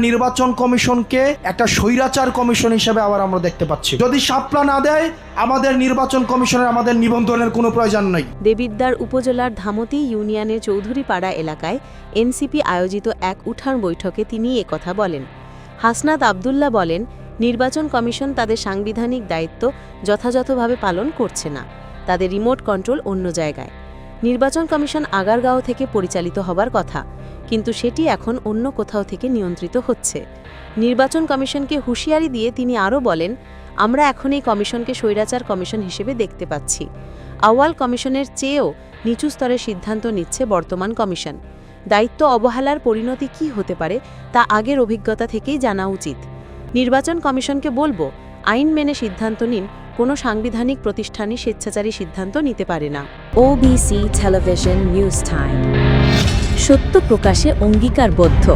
নির্বাচন কমিশনকে একটা স্বৈরাচার কমিশন হিসেবে আবার আমরা দেখতে পাচ্ছি। যদি সাপলা না দেয়, আমাদের নির্বাচন কমিশনের আমাদের নিবন্ধনের কোনো প্রয়োজন নেই। দেবিদ্বার উপজেলার ধামতি ইউনিয়নের চৌধুরীপাড়া এলাকায় এনসিপি আয়োজিত এক উঠান বৈঠকে তিনি একথা বলেন। হাসনাত আবদুল্লাহ বলেন, নির্বাচন কমিশন তাদের সাংবিধানিক দায়িত্ব যথাযথভাবে পালন করছে না। তাদের রিমোট কন্ট্রোল অন্য জায়গায়। নির্বাচন কমিশন আগারগাঁও থেকে পরিচালিত হবার কথা। কিন্তু সেটি এখন অন্য কোথাও থেকে নিয়ন্ত্রিত হচ্ছে। নির্বাচন কমিশনকে হুঁশিয়ারি দিয়ে তিনি আরও বলেন, আমরা এখন এই কমিশনকে স্বৈরাচার কমিশন হিসেবে দেখতে পাচ্ছি। আওয়াল কমিশনের চেয়েও নিচু স্তরের সিদ্ধান্ত নিচ্ছে বর্তমান কমিশন। দায়িত্ব অবহেলার পরিণতি কি হতে পারে তা আগের অভিজ্ঞতা থেকেই জানা উচিত। নির্বাচন কমিশনকে বলব, আইন মেনে সিদ্ধান্ত নিন, কোনো সাংবিধানিক প্রতিষ্ঠানই স্বেচ্ছাচারী সিদ্ধান্ত নিতে পারে না। OBC Television News Time সত্য প্রকাশে অঙ্গীকারবদ্ধ।